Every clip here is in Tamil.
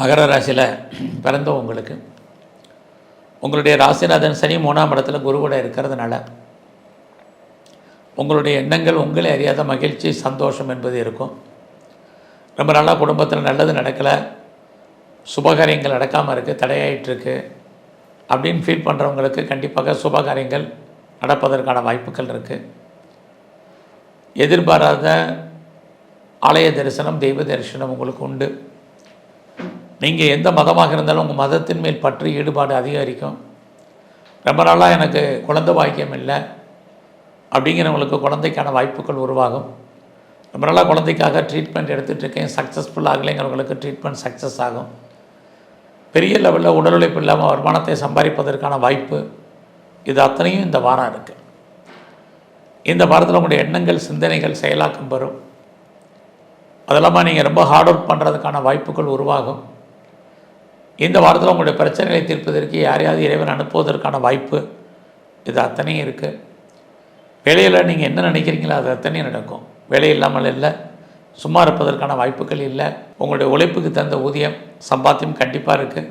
மகர ராசியில் பிறந்தோம் உங்களுக்கு. உங்களுடைய ராசிநாதன் சனி மூணாம் இடத்துல குருவோட இருக்கிறதுனால உங்களுடைய எண்ணங்கள் உங்களே அறியாத மகிழ்ச்சி சந்தோஷம் என்பது இருக்கும். ரொம்ப நாளாக குடும்பத்தில் நல்லது நடக்கலை. சுபகாரியங்கள் நடக்காமல் இருக்குது தடையாயிட்டிருக்கு அப்படின்னு ஃபீல் பண்ணுறவங்களுக்கு கண்டிப்பாக சுபகாரியங்கள் நடப்பதற்கான வாய்ப்புகள் இருக்குது எதிர்பாராத ஆலய தரிசனம் தெய்வ தரிசனம் உங்களுக்கு உண்டு. நீங்கள் எந்த மதமாக இருந்தாலும் உங்கள் மதத்தின் மேல் பற்றி ஈடுபாடு அதிகரிக்கும். ரொம்ப நாளாக எனக்கு குழந்தை பாக்கியம் இல்லை. அப்படிங்கிறவங்களுக்கு குழந்தைக்கான வாய்ப்புகள் உருவாகும். ரொம்ப நாளாக குழந்தைக்காக ட்ரீட்மெண்ட் எடுத்துகிட்டு இருக்கேன். சக்ஸஸ்ஃபுல் ஆகலைங்கிறவங்களுக்கு ட்ரீட்மெண்ட் சக்ஸஸ் ஆகும். பெரிய லெவலில் உடல் உழைப்பு இல்லாமல் வருமானத்தை சம்பாதிப்பதற்கான வாய்ப்பு இது அத்தனையும் இந்த வாரம் இருக்குது இந்த வாரத்தில் உங்களுடைய எண்ணங்கள் சிந்தனைகள் செயலாக்கம் பெறும் அதெல்லாமல் நீங்கள் ரொம்ப ஹார்ட் ஒர்க் பண்ணுறதுக்கான வாய்ப்புகள் உருவாகும். இந்த வாரத்தில் உங்களுடைய பிரச்சனைகளை தீர்ப்பதற்கு யாரையாவது இறைவன் அனுப்புவதற்கான வாய்ப்பு இது அத்தனையும் இருக்குது வேலையில் நீங்கள் என்ன நினைக்கிறீங்களோ அது அத்தனையும் நடக்கும். வேலை இல்லாமல் இல்லை. சும்மா இருப்பதற்கான வாய்ப்புகள் இல்லை. உங்களுடைய உழைப்புக்கு தந்த ஊதியம் சம்பாத்தியம் கண்டிப்பாக இருக்குது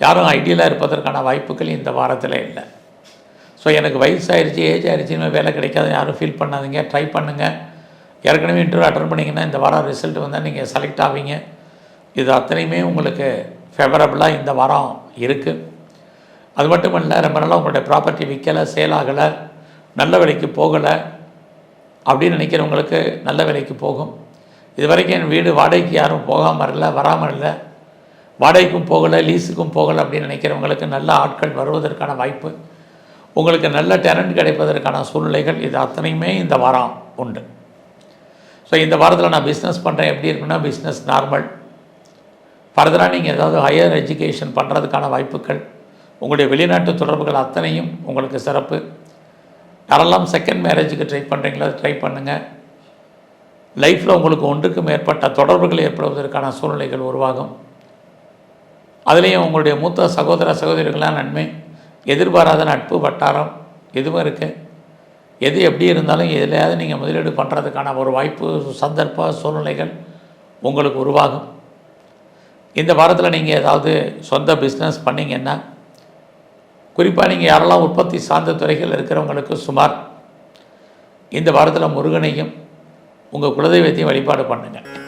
யாரும் ஐடியலாக இருப்பதற்கான வாய்ப்புகள் இந்த வாரத்தில் இல்லை. ஸோ எனக்கு வயசாயிருச்சு ஏஜ் ஆயிடுச்சு வேலை கிடைக்காத யாரும் ஃபீல் பண்ணாதீங்க. ட்ரை பண்ணுங்கள் ஏற்கனவே இன்டர்வியூ அட்டன் பண்ணிங்கன்னா இந்த வாரம் ரிசல்ட் வந்தால் நீங்கள் செலக்ட் ஆவீங்க. இது அத்தனையுமே உங்களுக்கு ஃபேவரபுளாக இந்த வாரம் இருக்குது அது மட்டும் இல்லை ரொம்ப நாளாக உங்களுடைய ப்ராப்பர்ட்டி விற்கலை சேலாகலை நல்ல விலைக்கு போகலை அப்படின்னு நினைக்கிறவங்களுக்கு நல்ல விலைக்கு போகும். இது வரைக்கும் என் வீடு வாடகைக்கு யாரும் போகாமல் இல்லை வராமல் இல்லை வாடகைக்கும் போகலை லீஸுக்கும் போகலை அப்படின்னு நினைக்கிறவங்களுக்கு நல்ல ஆட்கள் வருவதற்கான வாய்ப்பு. உங்களுக்கு நல்ல டேலண்ட் கிடைப்பதற்கான சூழ்நிலைகள் இது அத்தனையுமே இந்த வாரம் உண்டு. ஸோ இந்த வாரத்தில் நான் பிஸ்னஸ் பண்ணுறேன் எப்படி இருக்குன்னா பிஸ்னஸ் நார்மல் ஃபர்தராக நீங்கள் ஏதாவது ஹையர் எஜுகேஷன் பண்ணுறதுக்கான வாய்ப்புகள் உங்களுடைய வெளிநாட்டு தொடர்புகள் அத்தனையும் உங்களுக்கு சிறப்பு. யாரெல்லாம் செகண்ட் மேரேஜுக்கு ட்ரை பண்ணுறீங்களோ ட்ரை பண்ணுங்கள் லைஃப்பில் உங்களுக்கு ஒன்றுக்கு மேற்பட்ட தொடர்புகள் ஏற்படுவதற்கான சூழ்நிலைகள் உருவாகும். அதுலேயும் உங்களுடைய மூத்த சகோதர சகோதரிகள்லாம் நன்மை. எதிர்பாராத நட்பு வட்டாரம் எதுவும் இருக்குது எது எப்படி இருந்தாலும் எதுலையாவது நீங்கள் முதலீடு பண்ணுறதுக்கான ஒரு வாய்ப்பு சந்தர்ப்ப சூழ்நிலைகள் உங்களுக்கு உருவாகும். இந்த வாரத்தில் நீங்கள் ஏதாவது சொந்த பிஸ்னஸ் பண்ணிங்கன்னா குறிப்பாக நீங்கள் யாரெல்லாம் உற்பத்தி சார்ந்த துறைகள் இருக்கிறவங்களுக்கு சுமார் இந்த வாரத்தில் முருகனையும் உங்கள் குலதெய்வத்தையும் வழிபாடு பண்ணுங்கள்